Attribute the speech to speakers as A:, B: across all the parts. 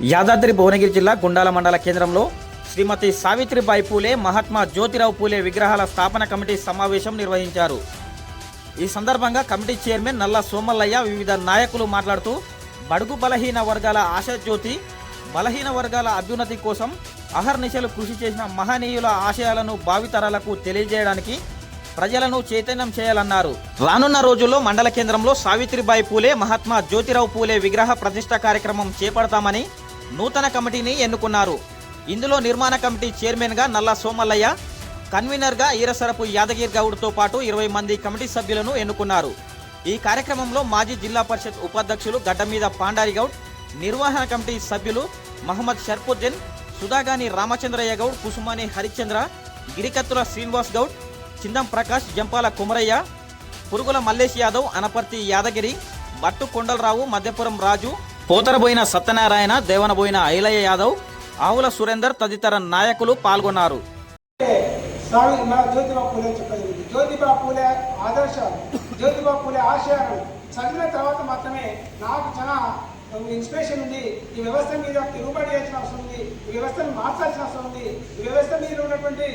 A: యాదాద్రి భువనగిరి జిల్లా గుండాల మండల కేంద్రంలో శ్రీమతి సావిత్రిబాయి పూలే మహాత్మా జ్యోతిరావు పూలే విగ్రహాల స్థాపన కమిటీ సమావేశం నిర్వహించారు. ఈ సందర్భంగా కమిటీ చైర్మన్ నల్ల సోమల్లయ్య వివిధ నాయకులు మాట్లాడుతూ బడుగు బలహీన వర్గాల ఆశాజ్యోతి బలహీన వర్గాల అభ్యున్నతి కోసం అహర్నిశలు కృషి చేసిన మహనీయుల ఆశయాలను భావితరాలకు తెలియజేయడానికి ప్రజలను చైతన్యం చేయాలన్నారు. రానున్న రోజుల్లో మండల కేంద్రంలో సావిత్రిబాయి పూలే మహాత్మా జ్యోతిరావు పూలే విగ్రహ ప్రతిష్ట కార్యక్రమం చేపడతామని నూతన కమిటీని ఎన్నుకున్నారు. ఇందులో నిర్మాణ కమిటీ చైర్మన్గా నల్ల సోమల్లయ్య కన్వీనర్గా ఈరసరపు యాదగిరి గౌడ్తో పాటు ఇరవై మంది కమిటీ సభ్యులను ఎన్నుకున్నారు. ఈ కార్యక్రమంలో మాజీ జిల్లా పరిషత్ ఉపాధ్యక్షులు గడ్డమీద పాండారి గౌడ్ నిర్వహణ కమిటీ సభ్యులు మహమ్మద్ షర్ఫుద్దీన్ సుధాగాని రామచంద్రయ్య గౌడ్ కుసుమాని హరిచంద్ర గిరికత్తుల శ్రీనివాస్ గౌడ్ చిందం ప్రకాష్ జంపాల కుమరయ్య పురుగుల మల్లేష్ యాదవ్ అనపర్తి యాదగిరి బట్టు కొండలరావు మధ్యపురం రాజు పోతరబోయిన సత్యనారాయణ దేవనబోయిన ఐలయ్య యాదవ్ ఆవుల సురేందర్ తదితర నాయకులు పాల్గొన్నారు.
B: జ్యోతిబా పూలే ఆదర్శాలు జ్యోతిబా పూలే ఆశయాలు. చదివిన తర్వాత మాత్రమే నాకు చాలా ఇన్స్పిరేషన్ ఉంది. ఈ వ్యవస్థ మీద తిరుగుబడి చేయాల్సిన అవసరం ఉంది. ఈ వ్యవస్థను మార్చాల్సిన అవసరం ఉంది. ఈ వ్యవస్థ మీద ఉన్నటువంటి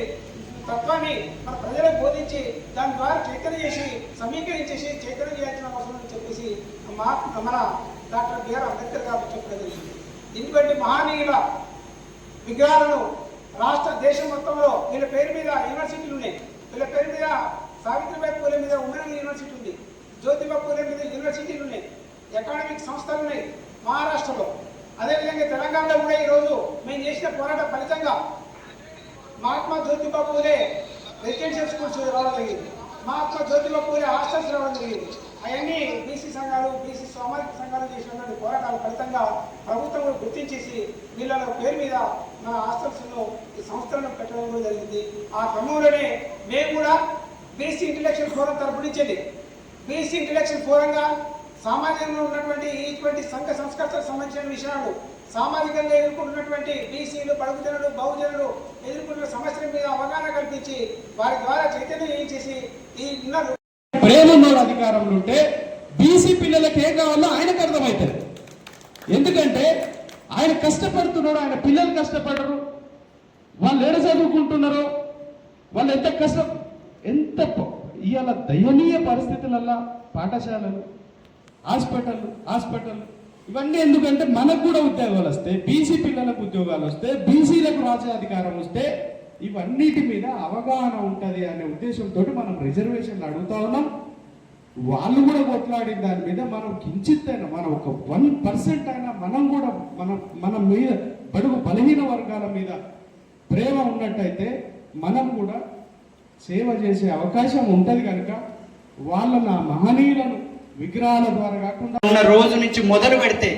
B: తత్వాన్ని మన ప్రజలకు బోధించి దాని ద్వారా చైతన్యం చేసి సమీకరించేసి చైతన్యం చేయాల్సిన అవసరం అని చెప్పేసి మా మన డాక్టర్ బిఆర్ అంబేద్కర్ గారు చెప్పడం జరిగింది. ఎందుకంటే మహనీయుల విగ్రహాలను రాష్ట్ర దేశం మొత్తంలో వీళ్ళ పేరు మీద యూనివర్సిటీలు ఉన్నాయి. వీళ్ళ పేరు మీద సావిత్రిబాయి పూలే మీద ఉమెన్ యూనివర్సిటీ ఉంది. జ్యోతిబా పూలే మీద యూనివర్సిటీలు ఉన్నాయి. అకాడమిక్ సంస్థలు ఉన్నాయి మహారాష్ట్రలో. అదేవిధంగా తెలంగాణలో కూడా ఈరోజు మేము చేసిన పోరాట ఫలితంగా మహాత్మా జ్యోతిబా పూలే రెసిడెన్షియల్ స్కూల్స్ రావడం జరిగింది మహాత్మా జ్యోతిబా పూలే హాస్టల్స్ రావడం జరిగింది అవన్నీ బీసీ సంఘాలు బీసీ సామాజిక సంఘాలు చేసినటువంటి పోరాటాల ఫలితంగా ప్రభుత్వం గుర్తించేసి వీళ్ళ పేరు మీద మన హాస్టల్స్లో ఈ సంస్థలను పెట్టడం కూడా జరిగింది. ఆ క్రమంలోనే మేము కూడా బీసీ ఇంటలెక్చువల్ ఫోరం తరపు బీసీ ఇంటలెక్చువల్ ఫోరంగా సామాజికంగా ఉన్నటువంటి ఇటువంటి సంఘ సంస్కర్తలకు సంబంధించిన విషయాలు సామాజికంగా ఎదుర్కొంటున్నటువంటి బీసీలు పడుగుజనులు బహుజనులు ఎదుర్కొంటున్న సమస్యల మీద అవగాహన కల్పించి వారి ద్వారా చైతన్యం చేసి ఈ ప్రేమ
C: ప్రేమన్నోడు అధికారంలో ఉంటే బీసీ పిల్లలకి ఏం కావాలో ఆయనకు అర్థమవుతుంది. ఎందుకంటే ఆయన కష్టపడుతున్నాడు ఆయన పిల్లలు కష్టపడరు. వాళ్ళు ఏడ చదువుకుంటున్నారు వాళ్ళు ఎంత కష్టం ఎంత ఇవాళ దయనీయ పరిస్థితులల్లా పాఠశాలలు హాస్పిటల్ హాస్పిటల్ ఇవన్నీ ఎందుకంటే మనకు కూడా ఉద్యోగాలు వస్తాయి బీసీ పిల్లలకు ఉద్యోగాలు వస్తాయి బీసీలకు రాజ్యాధికారం వస్తే ఇవన్నిటి మీద అవగాహన ఉంటుంది అనే ఉద్దేశంతో మనం రిజర్వేషన్లు అడుగుతా ఉన్నాం. వాళ్ళు కూడా కొట్లాడిన దాని మీద మనం కించిత్తైనా మనం ఒక వన్ పర్సెంట్ అయినా మనం కూడా మనం మన మీద బడుగు బలహీన వర్గాల మీద ప్రేమ ఉన్నట్టయితే మనం కూడా సేవ చేసే అవకాశం ఉంటుంది కనుక వాళ్ళ నా మహనీయులను విగ్రహాల ద్వారా కాకుండా
D: ఉన్న రోజు నుంచి మొదలు పెడితే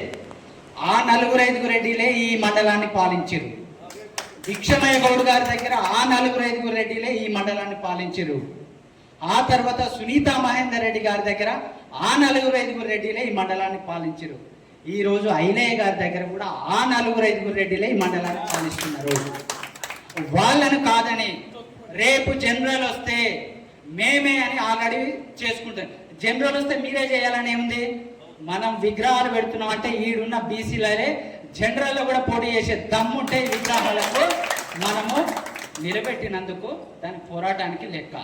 D: ఆ నలుగురు ఐదుగురు రెడ్డిలే ఈ మండలాన్ని పాలించారు భిక్షమయ్య గౌడ్ గారి దగ్గర ఆ నలుగురు ఐదుగురు రెడ్డిలే ఈ మండలాన్ని పాలించారు ఆ తర్వాత సునీత మహేందర్ రెడ్డి గారి దగ్గర ఆ నలుగురు ఐదుగురు రెడ్డిలే ఈ మండలాన్ని పాలించారు ఈ రోజు గారి దగ్గర కూడా ఆ నలుగురు ఐదుగురు రెడ్డిలే ఈ మండలాన్ని పాలిస్తున్నారు. వాళ్ళను కాదని రేపు జనరల్ వస్తే మేమే అని ఆల్రెడీ చేసుకుంటాం. జనరల్ వస్తే మీరే చేయాలని ఏముంది? మనం విగ్రహాలు పెడుతున్నాం అంటే ఈడున్న బీసీలే జనరల్లో కూడా పోటీ చేసే దమ్ముంటే విగ్రహాలకు మనము నిలబెట్టినందుకు దాని పోరాటానికి లెక్క.